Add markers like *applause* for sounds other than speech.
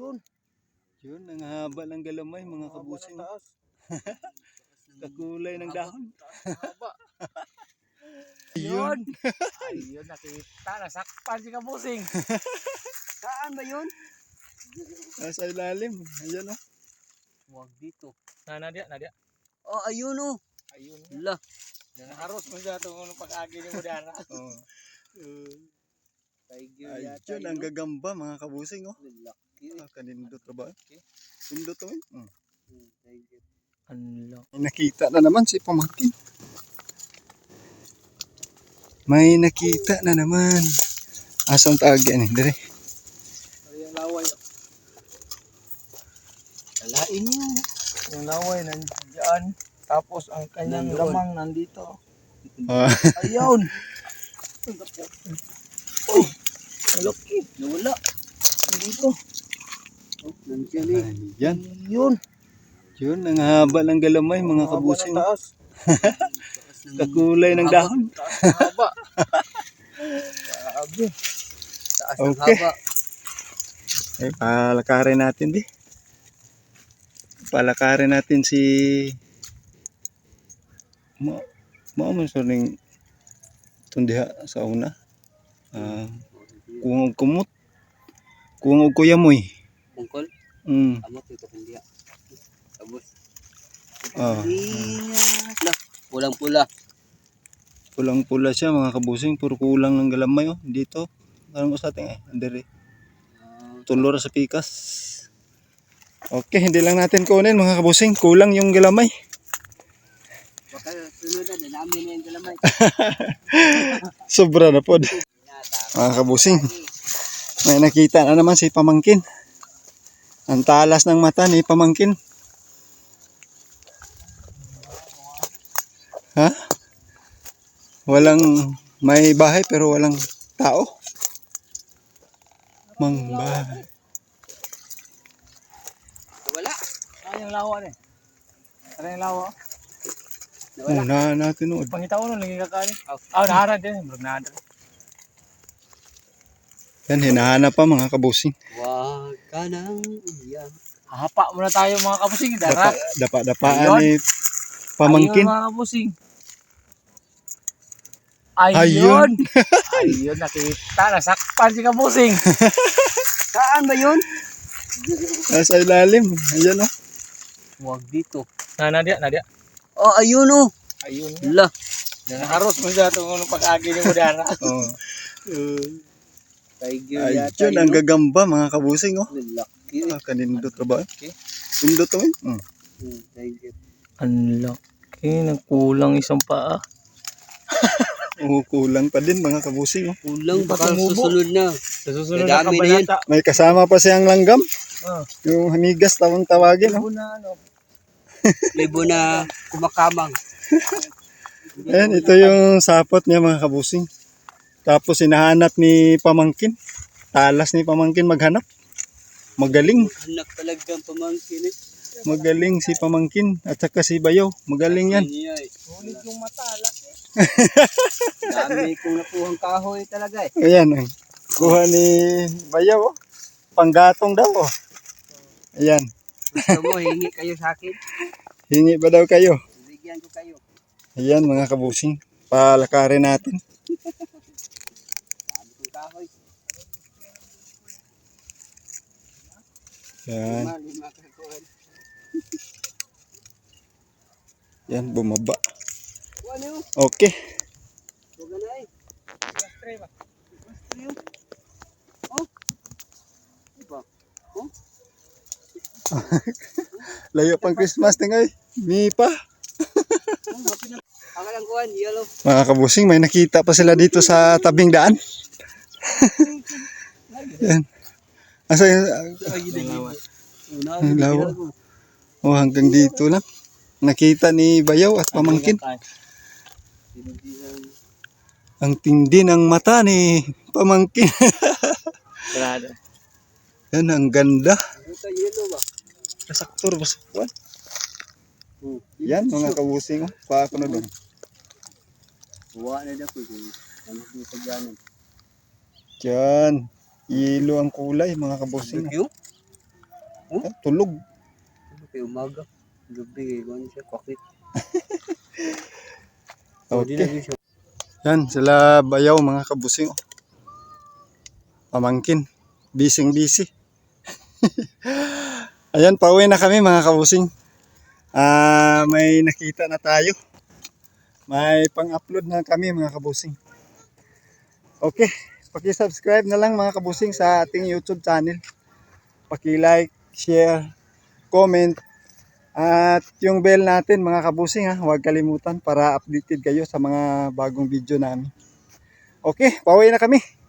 Yun. Yun, ang haba ng galamay mga kabusing. *laughs* Kakulay ng dahon. *laughs* Yun. Ayun, nakita. Nasakpan si Kabusing. *laughs* Saan ba yun? Nasa ilalim. Ayan oh. o. Huwag dito. Na, Nadia, Nadia. Oh, ayun oh. Ayun. Lah. Nakaros mo siya itong pag-agi ni mo dara. Oh. Tiger Ay, yata yun, ang gagamba mga kabusing o. Lalaki. Ah, kanindot na ba? Pindot o eh. Hmm. Ano? May nakita na naman si pamangkin. May nakita na naman. Asang taagi ani dire. Ano yung laway? Kalain nyo. Yung laway nandiyan. Tapos ang kanyang Nandoon. lamang nandito. Ah, *laughs* Ayun. Oh, malaki. Nawala. Nandito. Oh, nandiyan eh. Yun. Yun, ang haba ng galamay mga kabusing. Taas. *laughs* Kakulay ng dahon. Taas ng haba. Grabe. Taas ng Okay. haba. Eh, palakarin natin di. Palakarin natin si mo mo man sa ning tundiha sa una. Ah, kung kumot. Kung og kuyamoy. Bungkol. Mm. Amot ito hindi. Tapos. Ah, Lah. Pulang-pula. pulang-pula siya mga kabusing, puro kulang ng galamay oh dito. Parang sa ating eh, andere. Ah, Tulor sa pikas. Okay, hindi lang natin kunin mga kabusing, kulang yung galamay. baka sunod na din namin yung galamay. *laughs* Sobra na pod. Mga kabusing, may nakita na naman si Pamangkin. Ang talas ng mata ni Pamangkin. Ha? Walang may bahay pero walang tao. Mang bahay. Wala. Ano yung lawa ni? Ano yung lawa? Una natin uod. Pangita ko nung naging kakain. Ah, naharad din. Murag naharad. Yan, hinahanap pa mga kabusing. Huwag ka nang iyak. Hahapa muna tayo mga kabusing. Dapa, Dara. dapa, dapaan Ayun. ni Pamangkin. Ayun mga kabusing. Ayun. Ayun. Ayun, nakita. Nasakpan si kabusing. *laughs* Saan ba yun? Nasa ilalim. Ayan oh. Huwag dito. Na, Nadia, Nadia. Oh, ayun oh. Ayun. Lah. Nakaros mo siya itong pag-agi ni mo dara. *laughs* Oh. Tiger Ay, yata yun, ang gagamba mga kabusing oh. Lalaki. Ah, kanindot na ba? Pindot oh. eh. Mm. Hmm, tiger. Ang laki. Nagkulang isang paa. *laughs* Oo, kulang pa din mga kabusing oh. Kulang, pa baka tumubo. susunod na. Sa susunod na Madami na yan. May kasama pa siyang langgam. Ah, Yung hamigas tawang tawagin oh. una, ano. *laughs* Libo na kumakamang. Ayan, ito yung sapot niya mga kabusing. Tapos hinahanap ni Pamangkin. Talas ni Pamangkin maghanap. Magaling. Anak talagang pamangkin eh. Magaling si Pamangkin. At saka si Bayaw. Magaling yan. Eh. Ulit yung mata, laki. Dami kong nakuhang kahoy talaga eh. Ayan. ang Kuha ni Bayaw oh. Panggatong daw oh. Ayan. Gusto mo, hingi kayo sa akin. Hingi ba daw kayo? Bigyan ko kayo. Ayan mga kabusing. Palakarin natin. Kahoy. Yan. Lima, lima kakuhan. *laughs* Yan, bumaba. Okay. Eh. *laughs* Layo pang Christmas tingay. Mi pa. Mga kabusing, may nakita pa sila dito sa tabing daan. Yan. Asa yun Ang lawa. ko. oh, hanggang dito lang. Nakita ni Bayaw at Pamangkin. Ang tindi ng mata ni Pamangkin. Yan, ang ganda. Kasaktor ba sa. Yan, mga kabusing. Na doon. Buwa na dako. Ano yung pagyanan? Yan. Yelo ang kulay, mga kabusing. Yung? Eh, Tulog. Kaya umaga. Gabi, kung siya, kwakit. *laughs* Okay. Yan, sila bayaw mga kabusing. oh. Pamangkin. Bising busy. *laughs* Ayan, pauwi na kami mga kabusing. Ah, may nakita na tayo. May pang-upload na kami mga kabusing. Okay, paki-subscribe na lang mga kabusing sa ating YouTube channel. Paki-like, share, comment, at yung bell natin mga kabusing ha, huwag kalimutan para updated kayo sa mga bagong video namin. Okay, pauwi na kami.